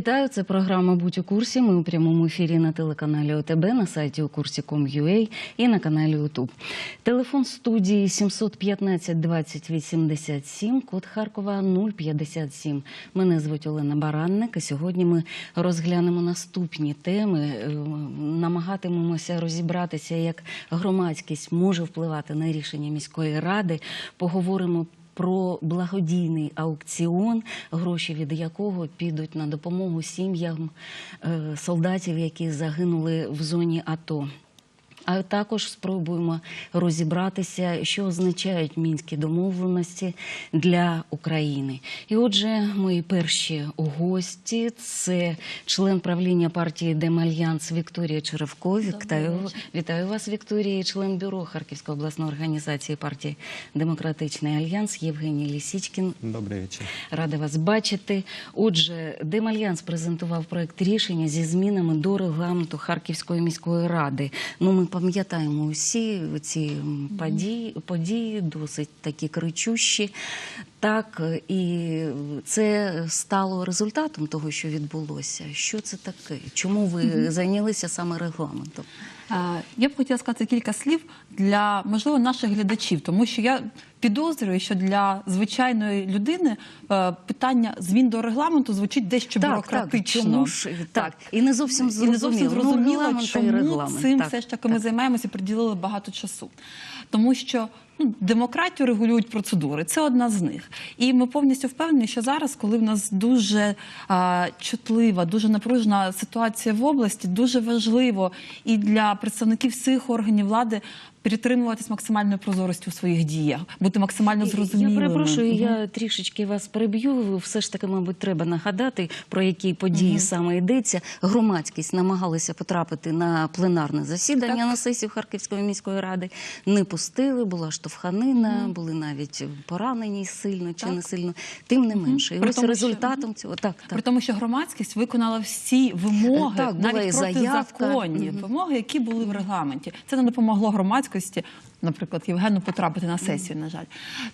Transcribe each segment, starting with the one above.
Вітаю, це програма Будь у курсі. Ми у прямому ефірі на телеканалі ОТБ, на сайті ukурсі.com.ua і на каналі Ютуб. Телефон студії 715 20 87, код Харкова 057. Мене звуть Олена Баранник, і сьогодні ми розглянемо наступні теми. Е, Намагатимемося розібратися, як громадськість може впливати на рішення міської ради. Поговоримо про благодійний аукціон, гроші від якого підуть на допомогу сім'ям е, солдатів, які загинули в зоні АТО. А також спробуємо розібратися, що означають мінські домовленості для України. І отже, мої перші гості це член правління партії Демальянс Вікторія Черевко. Вітаю, вітаю вас, Вікторія, член бюро Харківської обласної організації партії Демократичний Альянс Євгеній Лісічкін. Добрый вечер. Рада вас бачити. Отже, Демальянс презентував проект рішення зі змінами до регламенту Харківської міської ради. Ну, ми пам'ятаємо усі ці події, події досить такі кричущі. Так, і це стало результатом того, що відбулося. Що це таке? Чому ви зайнялися саме регламентом? Е, Я б хотіла сказати кілька слів для можливо наших глядачів, тому що я підозрюю, що для звичайної людини е, питання змін до регламенту звучить дещо бюрократично. чому ж так? І не зовсім І не зовсім зрозуміло, ну, чому цим Так, все ж таки ми так. займаємося і приділили багато часу. Тому що демократію регулюють процедури, це одна з них. І ми повністю впевнені, що зараз, коли в нас дуже а, чутлива, дуже напружена ситуація в області, дуже важливо і для представників всіх органів влади підтримуватись максимальною прозорістю у своїх діях, бути максимально зрозумілими. Я перепрошую, я трішечки вас переб'ю. Все ж таки, мабуть, треба нагадати, про які події саме йдеться. Громадськість намагалася потрапити на пленарне засідання Так. на сесію Харківської міської ради. Не пустили, була штовханина, були навіть поранені сильно чи Так. не сильно. Тим не менше. І ось тому, що- результатом цього так, При тому, що громадськість виконала всі вимоги, Так, навіть заявка. протизаконні вимоги, які були в регламенті. Це не допомогло громадськості, наприклад, Євгену потрапити на сесію, на жаль.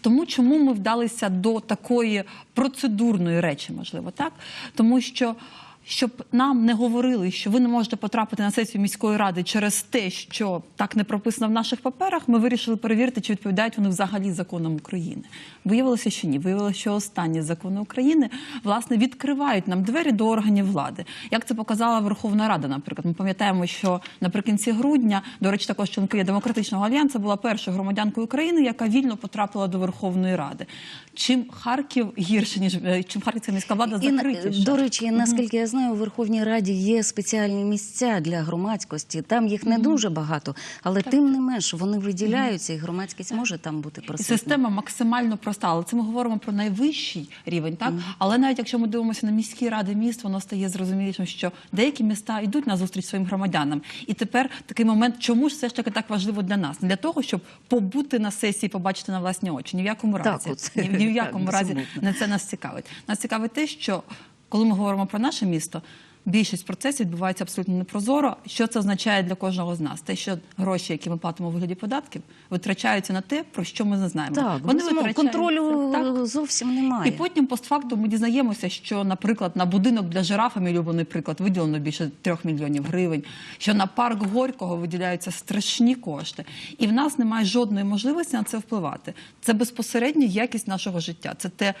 Тому чому ми вдалися до такої процедурної речі, можливо, так? Тому що. Щоб нам не говорили, що ви не можете потрапити на сесію міської ради через те, що так не прописано в наших паперах, ми вирішили перевірити, чи відповідають вони взагалі законам України. Виявилося, що ні. Виявилося, що останні закони України власне відкривають нам двері до органів влади. Як це показала Верховна Рада, наприклад, ми пам'ятаємо, що наприкінці грудня, до речі, також членкиня демократичного альянсу була першою громадянкою України, яка вільно потрапила до Верховної Ради. Чим Харків гірше ніж е, чим Харківська міська влада І, закритіша. до речі, наскільки я знаю, у Верховній Раді є спеціальні місця для громадськості. Там їх не дуже багато, але тим не менш вони виділяються, і громадськість може там бути присутня. система максимально проста, але це ми говоримо про найвищий рівень, так але навіть якщо ми дивимося на міські ради міст, воно стає зрозумілішим, що деякі міста йдуть на зустріч своїм громадянам. І тепер такий момент, чому ж все ж таки так важливо для нас? Не для того, щоб побути на сесії, побачити на власні очі. Ні в якому Так, разі ні, ні в якому Так, разі не це нас цікавить. Нас цікавить те, що коли ми говоримо про наше місто. Більшість процесів відбувається абсолютно непрозоро. Що це означає для кожного з нас? Те, що гроші, які ми платимо у вигляді податків, витрачаються на те, про що ми не знаємо. Так, безумовно, витрачаються- контролю Так. зовсім немає. І потім постфактум ми дізнаємося, що, наприклад, на будинок для жирафа, мій улюблений приклад, виділено більше трьох мільйонів гривень, що на парк Горького виділяються страшні кошти. І в нас немає жодної можливості на це впливати. Це безпосередня якість нашого життя. Це те.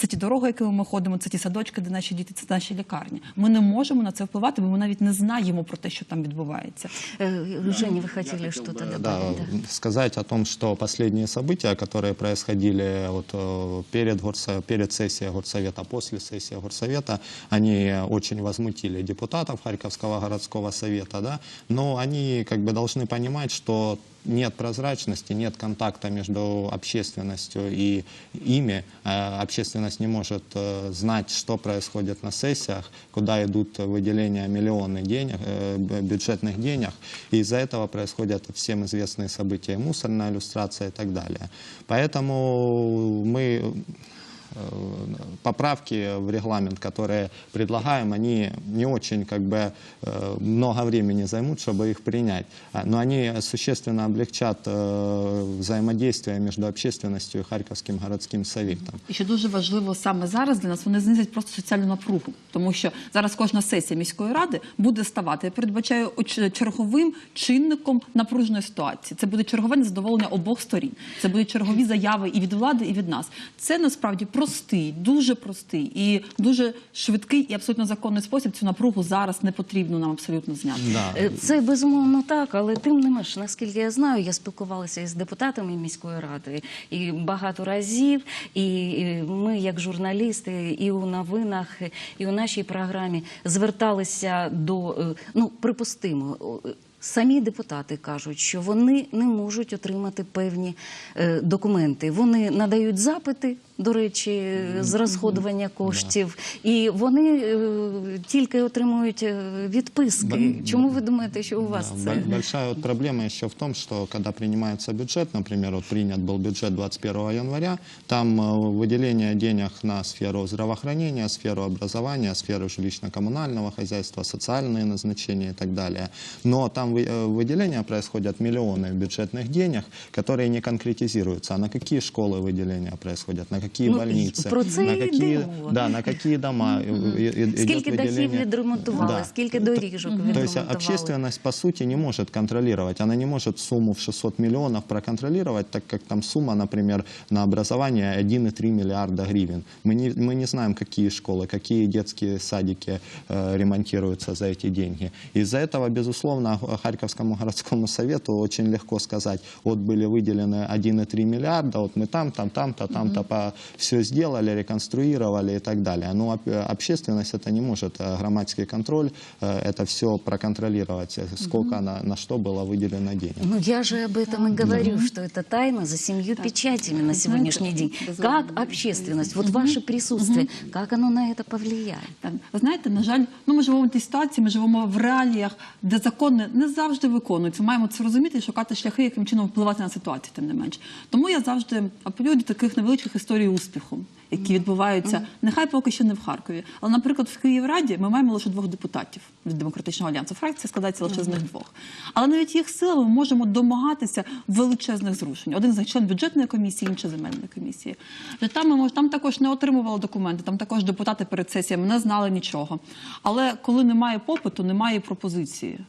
Це ті дороги, якими ми ходимо, це ті садочки, де наші діти, це наші лікарні. Ми не можемо на це впливати, бо ми навіть не знаємо про те, що там відбувається. Э, Женя, вы хотели Я что-то хотел бы, добавить? да, да? сказать о том, что последние события, которые происходили вот, э, перед, горсо- перед сессией горсовета, после сессии горсовета, они очень возмутили депутатов Харьковского городского совета, да, но они как бы должны понимать, что нет прозрачности, нет контакта между общественностью и ими. Э, Общественность не может э, знать, что происходит на сессиях, куда идут выделения миллионы денег, э, б- бюджетных денег. И из-за этого происходят всем известные события, и мусорная иллюстрация и так далее. Поэтому мы э, поправки в регламент, которые предлагаем, они не очень как бы э, много времени займут, чтобы их принять. А, Но они существенно облегчат э, взаимодействие между общественностью и Харьковским городским советом. І що дуже важливо саме зараз для нас, вони знизять просто соціальну напругу, тому що зараз кожна сесія міської ради буде ставати. Я передбачаю оч- черговим чинником напруженої ситуації. Це буде чергове незадоволення обох сторін. Це будуть чергові заяви і від влади, і від нас. Це насправді простий, дуже простий і дуже швидкий і абсолютно законний спосіб. Цю напругу зараз не потрібно нам абсолютно зняти. Да. Е, Це безумовно так, але тим не менш, наскільки я знаю, я спілкувалася із депутатами міської ради і багато разів. І ми, як журналісти, і у новинах, і у нашій програмі зверталися до е, ну припустимо. Самі депутати кажуть, що вони не можуть отримати певні е, документи. Вони надають запити, до речі, з розходування коштів, і вони е, тільки отримують е, відписки. Ба- Чому ви думаєте, що у вас Да, це? бо- Большая вот проблема еще в том, что когда принимается бюджет, например, вот принят был бюджет 21 января, там э, выделение денег на сферу здравоохранения, сферу образования, сферу жилищно-коммунального хозяйства, социальные назначения и так далее. Но там вы- э, выделения происходят миллионы бюджетных денег, которые не конкретизируются. А на какие школы выделения происходят, на какие Ну, больницы, про це на і какие, йде мова. да, на какие дома э, и- и- идет Скільки дахів выделение. відремонтували, Да. скільки доріжок відремонтували? То есть общественность, по сути, не может контролировать. Она не может сумму в 600 миллионов проконтролировать, так как там сумма, например, на образование 1,3 миллиарда гривен. Мы не, мы не знаем, какие школы, какие детские садики э, ремонтируются за эти деньги. Из-за этого, безусловно, Х- Харьковскому городскому совету очень легко сказать, вот были выделены 1,3 миллиарда, вот мы там, там, там-то, там-то по, все сделали, реконструировали и так далее. Но об- общественность это не может, э, громадский контроль, э, это все проконтролировать, э, сколько на, на что было выделено денег. Ну, я же об этом и говорю, что это тайна за семью печатями на сегодняшний день. Как общественность, вот ваше присутствие, как оно на это повлияет? Так, ви знаєте, на жаль, ну ми живемо в тій ситуації, ми живемо в реаліях, де закони не завжди виконуються. Маємо це розуміти і шукати шляхи, яким чином впливати на ситуацію, тим не менш. Тому я завжди апелюю до таких невеличких історій Успіху, які відбуваються нехай поки що не в Харкові. Але, наприклад, в Київраді ми маємо лише двох депутатів від демократичного альянсу. Фракція складається лише з них двох. Але навіть їх силами ми можемо домагатися величезних зрушень. Один з них член бюджетної комісії, інший земельної комісії. Там ми там також не отримували документи, там також депутати перед сесіями не знали нічого. Але коли немає попиту, немає пропозиції.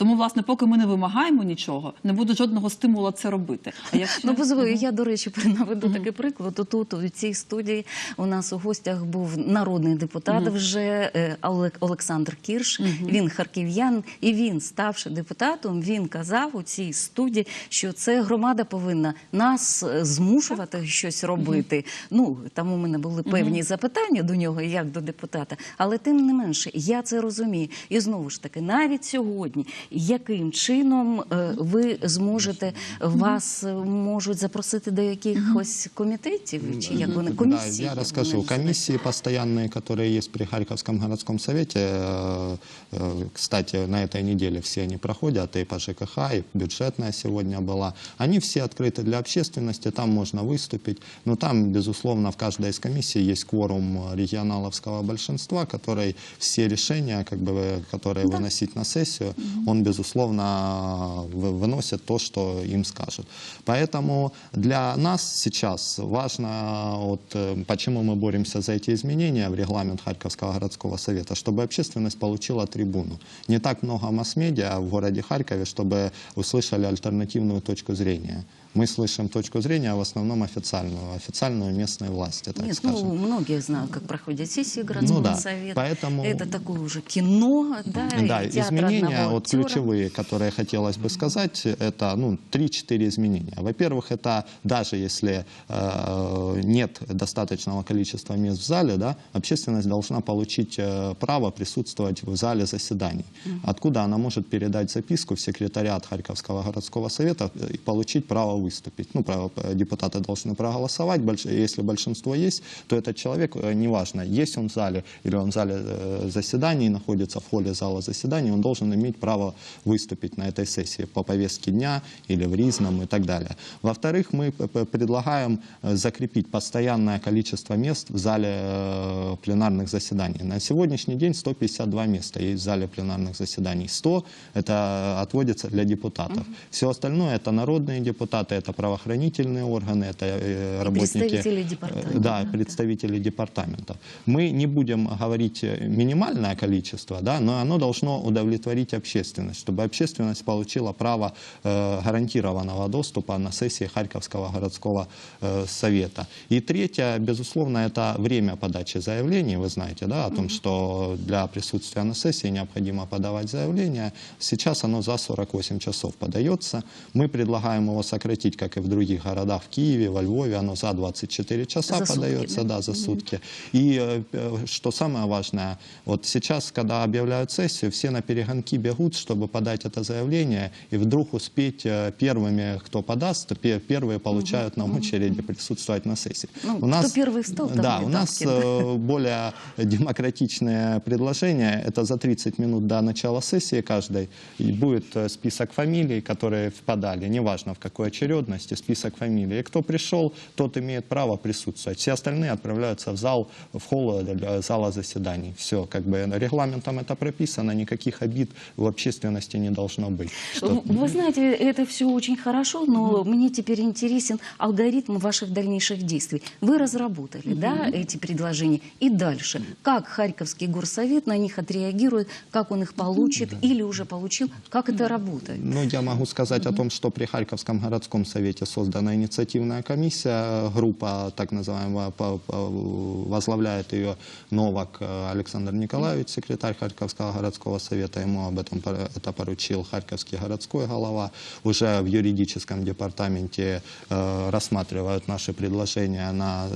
Тому, власне, поки ми не вимагаємо нічого, не буде жодного стимула це робити. А якщо Ну, позволю, я, до речі, наведу такий приклад. Тут, у цій студії, у нас у гостях був народний депутат вже е, Олександр Кірш. Він харків'ян, і він, ставши депутатом, він казав у цій студії, що це громада повинна нас е, змушувати щось робити. Ну, там у мене були певні запитання до нього, як до депутата, але тим не менше, я це розумію. І знову ж таки, навіть сьогодні, яким чином е, ви зможете вас е, можуть запросити до якихось комітетів, чи як вони комісії? Да, я як расскажу. вони Комиссии постоянные, которые есть при Харьковском городском совете, э, э, кстати, на этой неделе все они проходят, и по ЖКХ, и бюджетная сегодня была, они все открыты для общественности, там можно выступить, но там, безусловно, в каждой из комиссий есть кворум регионаловского большинства, который все решения, как бы, которые выносить на сессию, он, безусловно, вы- выносит то, что им скажут. Поэтому для нас сейчас важно, вот, э, почему мы боремся за эти изменения в регламент Харьковского городского совета, чтобы общественность получила трибуну. Не так много масс-медиа в городе Харькове, чтобы услышали альтернативную точку зрения. Мы слышим точку зрения в основном официальную, официальную местной власти, так Нет, скажем. ну, многие знают, как проходят сессии городского Ну да, совета. поэтому- Это такое уже кино, да, и Да, театр изменения вот актера. Ключевые, которые хотелось бы сказать, это ну, 3-4 изменения. Во-первых, это даже если э, нет достаточного количества мест в зале, да, общественность должна получить э, право присутствовать в зале заседаний. Откуда она может передать записку в секретариат Харьковского городского совета и получить право выступить. Ну, право, э, депутаты должны проголосовать. Больш- Если большинство есть, то этот человек, э, неважно, есть он в зале или он в зале э, заседаний, находится в холле зала заседаний, он должен иметь право выступить на этой сессии по повестке дня или в Ризном и так далее. Во-вторых, мы предлагаем э, закрепить постоянное количество мест в зале э, пленарных заседаний. На сегодняшний день 152 места есть в зале пленарных заседаний. 100 это отводится для депутатов. Все остальное это народные депутаты, это правоохранительные органы, это э, работники. представители департамента. Да, представители департаментов. Мы не будем говорить минимальное количество, да, но оно должно удовлетворить общественность, чтобы общественность получила право э, гарантированного доступа на сессии Харьковского городского э, совета. И третье, безусловно, это время подачи заявлений. Вы знаете, да, о том, что для присутствия на сессии необходимо подавать заявление. Сейчас оно за 48 часов подается. Мы предлагаем его сократить, как и в других городах, в Киеве, во Львове, оно за 24 часа За сутки, подается, да? да, за сутки. И э, что самое важное, вот сейчас, когда объявляют сессию, все на перегонки бегут, чтобы подать это заявление, и вдруг успеть э, первыми, кто подаст, пе- первые получают на очереди присутствовать на сессии. Ну, кто первый встал, тому Да, у нас э, более демократичное предложение. Это за 30 минут до начала сессии каждой и будет э, список фамилий, которые впадали, неважно в какой очередности, список фамилий. И кто пришел, тот имеет право присутствовать. Все остальные отправляются в зал, в холл для зала заседаний. Все, как бы регламентом это прописано, никаких обид в общественности не должно быть. Что- Вы знаете, это все очень хорошо, но мне теперь интересен алгоритм ваших дальнейших действий. Вы разработали, да, эти предложения, и дальше, как Харьковский горсовет на них отреагирует, как он их получит или уже получил, как это работает? Ну, я могу сказать о том, что при Харьковском городском совете создана инициативная комиссия, группа так называемая, возглавляет ее Новак э, Александр Николаевич, секретарь Харьковского городского совета. Ему об этом это поручил Харьковский городской голова. Уже в юридическом департаменте э, рассматривают наши предложения на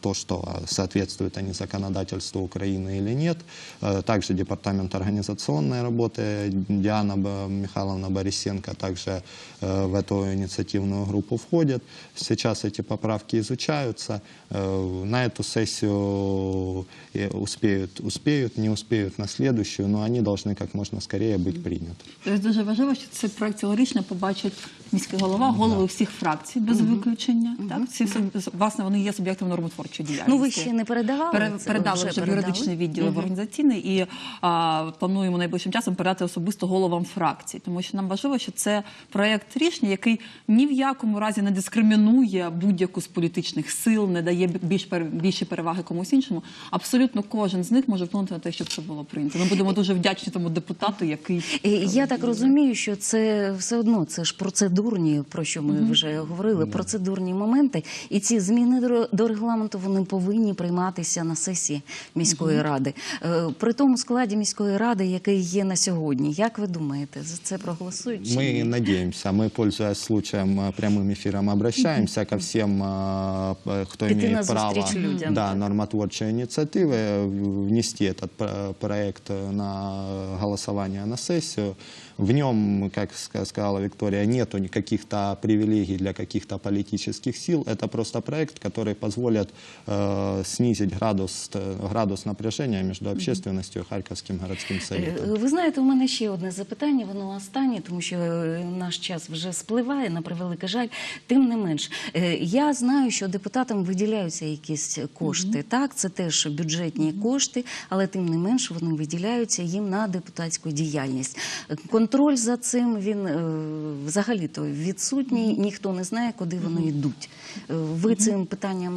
то, что соответствуют они законодательству Украины или нет. Э, Также департамент организационной работы Диана Михайловна Борисенко также э, в эту инициативную группу входит. Сейчас эти поправки изучаются. На эту сессию успеют, успеют, не успеют на следующую, но они должны как можно скорее быть приняты. Тобто дуже важливо, що цей проект цілорічно побачить міський голова, голови всіх фракцій без виключення. Так всі, власне вони є суб'єктами нормотворчої діяльності. Ну, ви ще не передавали Пере- це? передали Вже вже, в юридичний відділ в організаційний і а, плануємо найближчим часом передати особисто головам фракцій, тому що нам важливо, що це проект рішення, який ні в якому разі не дискримінує будь-яку з політичних сил, не дає більш пер- більші переваги комусь іншому. Абсолютно кожен з них може вплинути на те, щоб це було прийнято. Ми будемо дуже вдячні тому депутату, який Я так розумію, що це все одно це ж процедурні, про що ми вже говорили, процедурні моменти. І ці зміни до- до регламенту вони повинні прийматися на сесії міської ради. Е, При тому складі міської ради, який є на сьогодні. Як ви думаєте, за це проголосують? чи Мы ні? надеемся, мы, пользуясь случаем, э, прямым эфиром обращаемся ко всем, э, п- кто Пойти имеет право назустріч людям, да, так. нормотворчей инициативы, э, внести этот пр- проект э, на голосование на сессию. В нем, как ска- сказала Виктория, нету никаких-то привилегий для каких-то политических сил. Это просто проект, который позволит э, снизить градус, э, градус напряжения между общественностью и Харьковским городским советом. Е, Ви знаєте, у мене ще одне запитання, воно останнє, тому що е, наш час вже спливає, на превеликий жаль. Тим не менш, е, я знаю, що депутатам виділяються якісь кошти. Так, це теж бюджетні кошти, але тим не менш вони виділяються їм на депутатську діяльність. Е, Контроль за цим він е, взагалі-то відсутній, ніхто не знає, куди вони йдуть. Е, Ви цим питанням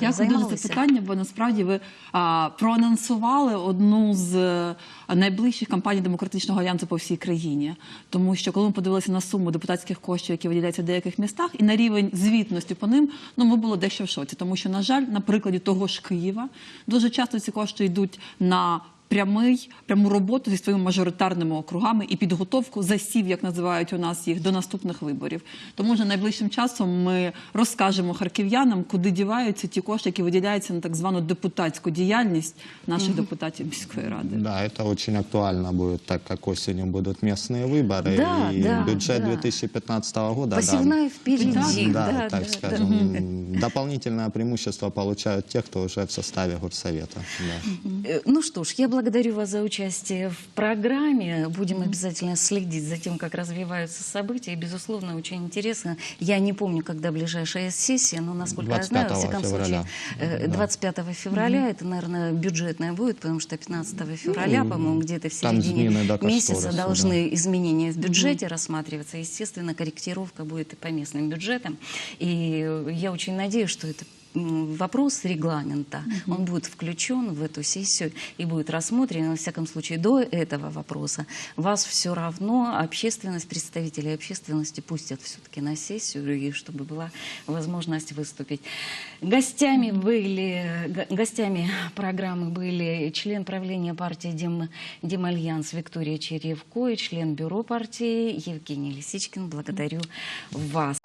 Дякую дуже за питання, бо насправді ви а, проанонсували одну з найближчих кампаній демократичного альянсу по всій країні. Тому що коли ми подивилися на суму депутатських коштів, які виділяються в деяких містах, і на рівень звітності по ним, ну ми було дещо в шоці. Тому що, на жаль, на прикладі того ж Києва дуже часто ці кошти йдуть на прямий, пряму роботу зі своїми мажоритарними округами і підготовку засів, як називають у нас їх, до наступних виборів. Тому вже найближчим часом ми розкажемо харків'янам, куди діваються ті кошти, які виділяються на так звану депутатську діяльність наших депутатів міської ради. Да, это очень актуально будет, так как осенью будут местные выборы. Да, и да, бюджет да. 2015 года. Посевная впереди. Да, Да, так да, скажем, дополнительное преимущество получают те, кто уже в составе горсовета. Да. Э, Ну что ж, я благодарю вас за участие в программе. Будем обязательно следить за тем, как развиваются события. И, безусловно, очень интересно. Я не помню, когда ближайшая сессия, но, насколько я знаю, во 25 всяком февраля. случае, э, Да. 25 февраля, это, наверное, бюджетная будет, потому что 15 февраля, по-моему, где-то в Ну, середине до месяца должны изменения в бюджете рассматриваться. Естественно, корректировка будет и по местным бюджетам. И я очень надеюсь, что это вопрос регламента, он будет включен в эту сессию и будет рассмотрен. Во всяком случае, до этого вопроса вас все равно общественность, представители общественности пустят все-таки на сессию, и чтобы была возможность выступить. Гостями были, го- гостями программы были член правления партии Дем, Демальянс Виктория Черевко и член бюро партии Евгений Лисичкин. Благодарю вас.